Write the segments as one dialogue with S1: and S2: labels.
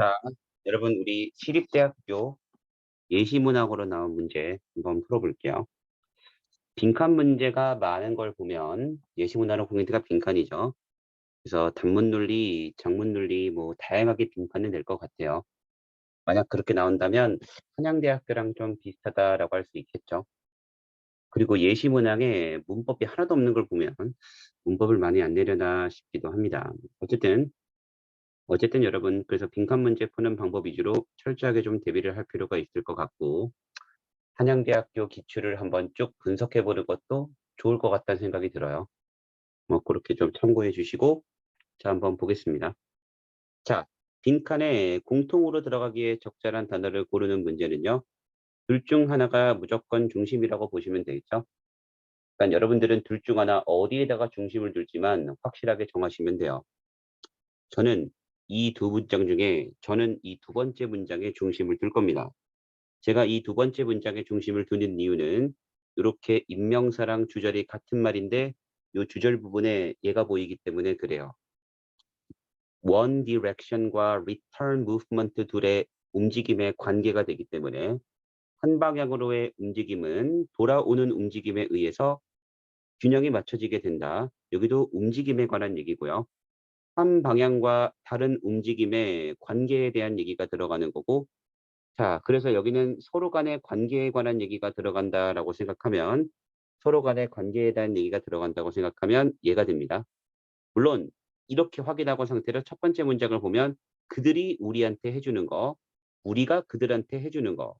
S1: 자, 여러분 우리 시립대학교 예시문학으로 나온 문제 한번 풀어볼게요. 빈칸 문제가 많은 걸 보면 예시문학은 포인트가 빈칸이죠. 그래서 단문 논리, 장문 논리 뭐 다양하게 빈칸을 낼것 같아요. 만약 그렇게 나온다면 한양대학교랑 좀 비슷하다라고 할 수 있겠죠. 그리고 예시문항에 문법이 하나도 없는 걸 보면 문법을 많이 안 내려나 싶기도 합니다. 어쨌든 어쨌든 여러분 그래서 빈칸 문제 푸는 방법 위주로 철저하게 좀 대비를 할 필요가 있을 것 같고 한양대학교 기출을 한번 쭉 분석해 보는 것도 좋을 것 같다는 생각이 들어요. 뭐 그렇게 좀 참고해 주시고 자 한번 보겠습니다. 자 빈칸에 공통으로 들어가기에 적절한 단어를 고르는 문제는요. 둘 중 하나가 무조건 중심이라고 보시면 되겠죠. 그러니까 여러분들은 둘 중 하나 어디에다가 중심을 둘지만 확실하게 정하시면 돼요. 저는 이 두 문장 중에 저는 이 두 번째 문장에 중심을 둘 겁니다. 제가 이 두 번째 문장에 중심을 두는 이유는 이렇게 인명사랑 주절이 같은 말인데 이 주절 부분에 얘가 보이기 때문에 그래요. one direction과 return movement 둘의 움직임의 관계가 되기 때문에 한 방향으로의 움직임은 돌아오는 움직임에 의해서 균형이 맞춰지게 된다. 여기도 움직임에 관한 얘기고요. 한 방향과 다른 움직임의 관계에 대한 얘기가 들어가는 거고 자 그래서 여기는 서로 간의 관계에 관한 얘기가 들어간다라고 생각하면 서로 간의 관계에 대한 얘기가 들어간다고 생각하면 얘가 됩니다. 물론 이렇게 확인하고 상태로 첫 번째 문장을 보면 그들이 우리한테 해주는 거 우리가 그들한테 해주는 거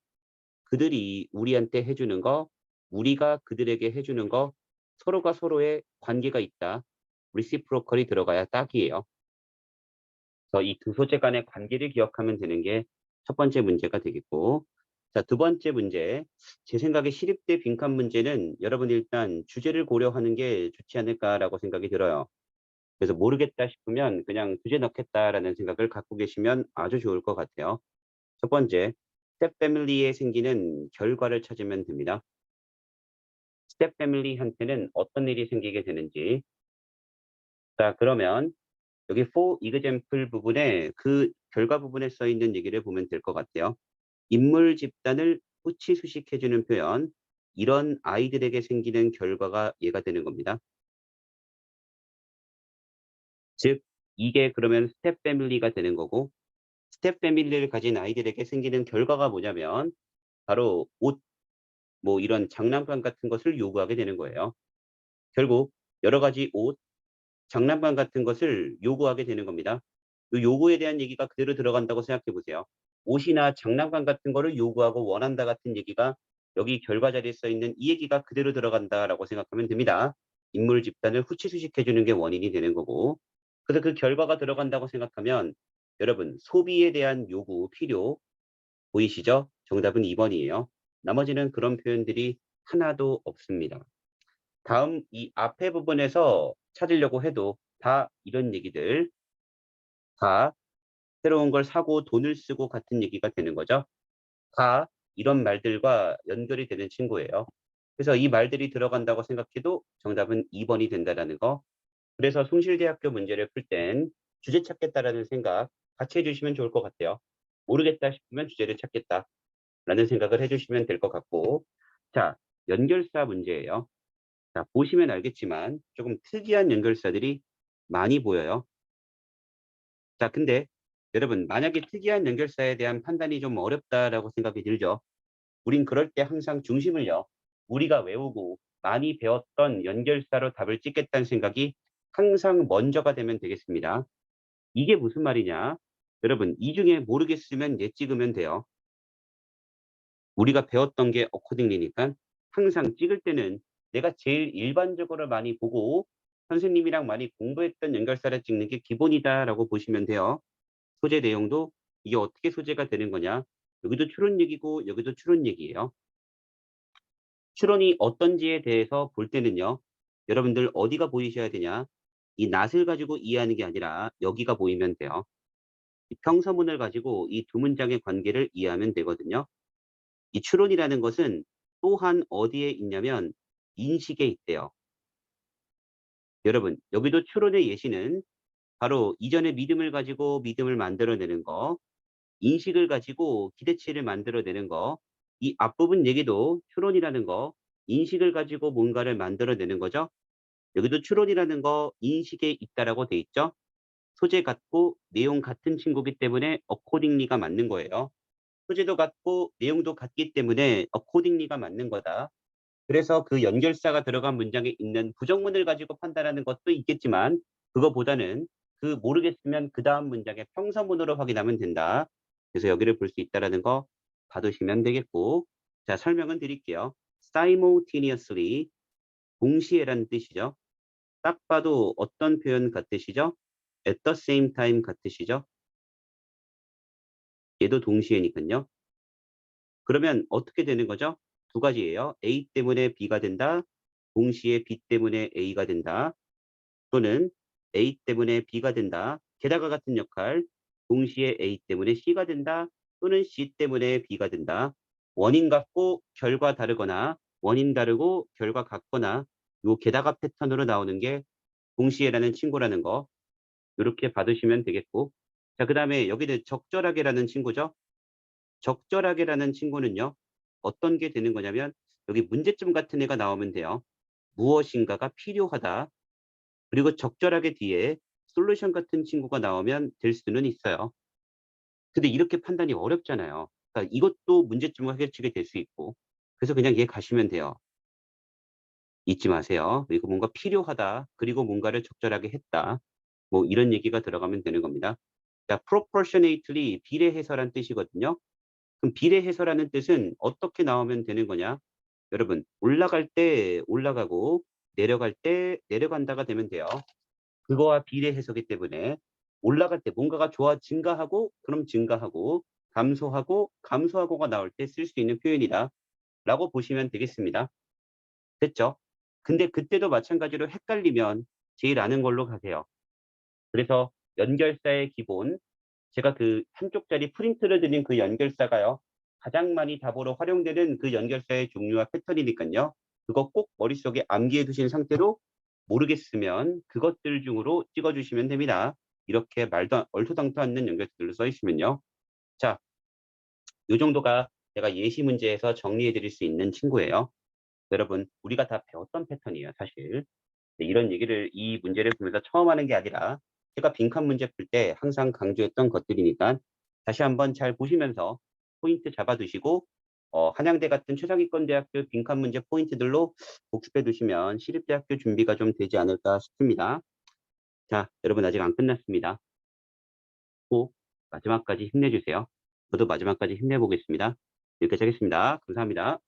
S1: 그들이 우리한테 해주는 거 우리가 그들에게 해주는 거 서로가 서로의 관계가 있다. Reciprocal이 들어가야 딱이에요. 그래서 이 두 소재 간의 관계를 기억하면 되는 게 첫 번째 문제가 되겠고 자, 두 번째 문제. 제 생각에 시립대 빈칸 문제는 여러분 일단 주제를 고려하는 게 좋지 않을까라고 생각이 들어요. 그래서 모르겠다 싶으면 그냥 주제 넣겠다라는 생각을 갖고 계시면 아주 좋을 것 같아요. 첫 번째, 스텝 패밀리에 생기는 결과를 찾으면 됩니다. 스텝 패밀리한테는 어떤 일이 생기게 되는지 자 그러면 여기 for example 부분에 그 결과 부분에 써 있는 얘기를 보면 될 것 같아요. 인물 집단을 후치 수식해주는 표현 이런 아이들에게 생기는 결과가 얘가 되는 겁니다. 즉 이게 그러면 스텝 패밀리가 되는 거고 스텝 패밀리를 가진 아이들에게 생기는 결과가 뭐냐면 바로 옷, 뭐 이런 장난감 같은 것을 요구하게 되는 거예요. 결국 여러 가지 옷, 장난감 같은 것을 요구하게 되는 겁니다. 이 요구에 대한 얘기가 그대로 들어간다고 생각해 보세요. 옷이나 장난감 같은 거를 요구하고 원한다 같은 얘기가 여기 결과 자리에 써 있는 이 얘기가 그대로 들어간다라고 생각하면 됩니다. 인물 집단을 후치수식해 주는 게 원인이 되는 거고 그래서 그 결과가 들어간다고 생각하면 여러분 소비에 대한 요구, 필요 보이시죠? 정답은 2번이에요. 나머지는 그런 표현들이 하나도 없습니다. 다음 이 앞에 부분에서 찾으려고 해도 다 이런 얘기들 다 새로운 걸 사고 돈을 쓰고 같은 얘기가 되는 거죠. 다 이런 말들과 연결이 되는 친구예요. 그래서 이 말들이 들어간다고 생각해도 정답은 2번이 된다라는 거. 그래서 숭실대학교 문제를 풀 땐 주제 찾겠다라는 생각 같이 해주시면 좋을 것 같아요. 모르겠다 싶으면 주제를 찾겠다 라는 생각을 해주시면 될 것 같고 자 연결사 문제예요. 자 보시면 알겠지만 조금 특이한 연결사들이 많이 보여요. 자 근데 여러분 만약에 특이한 연결사에 대한 판단이 좀 어렵다라고 생각이 들죠. 우린 그럴 때 항상 중심을요. 우리가 외우고 많이 배웠던 연결사로 답을 찍겠다는 생각이 항상 먼저가 되면 되겠습니다. 이게 무슨 말이냐? 여러분 이 중에 모르겠으면 예 찍으면 돼요. 우리가 배웠던 게 어코딩리니까 항상 찍을 때는 내가 제일 일반적으로 많이 보고 선생님이랑 많이 공부했던 연결사를 찍는 게 기본이다라고 보시면 돼요. 소재 내용도 이게 어떻게 소재가 되는 거냐? 여기도 추론 얘기고 여기도 추론 얘기예요. 추론이 어떤지에 대해서 볼 때는요. 여러분들 어디가 보이셔야 되냐? 이 낫을 가지고 이해하는 게 아니라 여기가 보이면 돼요. 이 평서문을 가지고 이 두 문장의 관계를 이해하면 되거든요. 이 추론이라는 것은 또한 어디에 있냐면 인식에 있대요. 여러분 여기도 추론의 예시는 바로 이전의 믿음을 가지고 믿음을 만들어내는 거 인식을 가지고 기대치를 만들어내는 거. 이 앞부분 얘기도 추론이라는 거, 인식을 가지고 뭔가를 만들어내는 거죠. 여기도 추론이라는 거 인식에 있다라고 돼 있죠. 소재 같고 내용 같은 친구기 때문에 accordingly가 맞는 거예요. 소재도 같고 내용도 같기 때문에 accordingly가 맞는 거다. 그래서 그 연결사가 들어간 문장에 있는 부정문을 가지고 판단하는 것도 있겠지만 그거보다는 그 모르겠으면 그 다음 문장의 평서문으로 확인하면 된다. 그래서 여기를 볼 수 있다라는 거 봐두시면 되겠고 자 설명은 드릴게요. simultaneously 동시에라는 뜻이죠. 딱 봐도 어떤 표현 같으시죠? at the same time 같으시죠? 얘도 동시에니까요. 그러면 어떻게 되는 거죠? 두 가지예요. A 때문에 B가 된다. 동시에 B 때문에 A가 된다. 또는 A 때문에 B가 된다. 게다가 같은 역할. 동시에 A 때문에 C가 된다. 또는 C 때문에 B가 된다. 원인 같고 결과 다르거나 원인 다르고 결과 같거나 요 게다가 패턴으로 나오는 게 동시에라는 친구라는 거 이렇게 받으시면 되겠고 자 그 다음에 여기는 적절하게라는 친구죠. 적절하게라는 친구는요. 어떤 게 되는 거냐면 여기 문제점 같은 애가 나오면 돼요. 무엇인가가 필요하다. 그리고 적절하게 뒤에 솔루션 같은 친구가 나오면 될 수는 있어요. 근데 이렇게 판단이 어렵잖아요. 그러니까 이것도 문제점을 해결치게 될수 있고 그래서 그냥 얘 가시면 돼요. 잊지 마세요. 그리고 뭔가 필요하다. 그리고 뭔가를 적절하게 했다. 뭐 이런 얘기가 들어가면 되는 겁니다. 자, proportionately 비례해서란 뜻이거든요. 그럼 비례해서라는 뜻은 어떻게 나오면 되는 거냐? 여러분 올라갈 때 올라가고 내려갈 때 내려간다가 되면 돼요. 그거와 비례해서기 때문에 올라갈 때 뭔가가 좋아 증가하고 그럼 증가하고 감소하고 감소하고가 나올 때 쓸 수 있는 표현이다 라고 보시면 되겠습니다. 됐죠? 근데 그때도 마찬가지로 헷갈리면 제일 아는 걸로 가세요. 그래서 연결사의 기본 제가 그 한쪽짜리 프린트를 드린 그 연결사가요. 가장 많이 답으로 활용되는 그 연결사의 종류와 패턴이니까요. 그거 꼭 머릿속에 암기해 두신 상태로 모르겠으면 그것들 중으로 찍어주시면 됩니다. 이렇게 말도 얼토당토 않는 연결들로 써 있으면요. 자, 이 정도가 제가 예시 문제에서 정리해 드릴 수 있는 친구예요. 여러분, 우리가 다 배웠던 패턴이에요, 사실. 네, 이런 얘기를 이 문제를 보면서 처음 하는 게 아니라 제가 빈칸 문제 풀 때 항상 강조했던 것들이니까 다시 한번 잘 보시면서 포인트 잡아두시고 어, 한양대 같은 최상위권 대학교 빈칸 문제 포인트들로 복습해 두시면 시립대학교 준비가 좀 되지 않을까 싶습니다. 자, 여러분 아직 안 끝났습니다. 꼭 마지막까지 힘내주세요. 저도 마지막까지 힘내보겠습니다. 여기까지 하겠습니다. 감사합니다.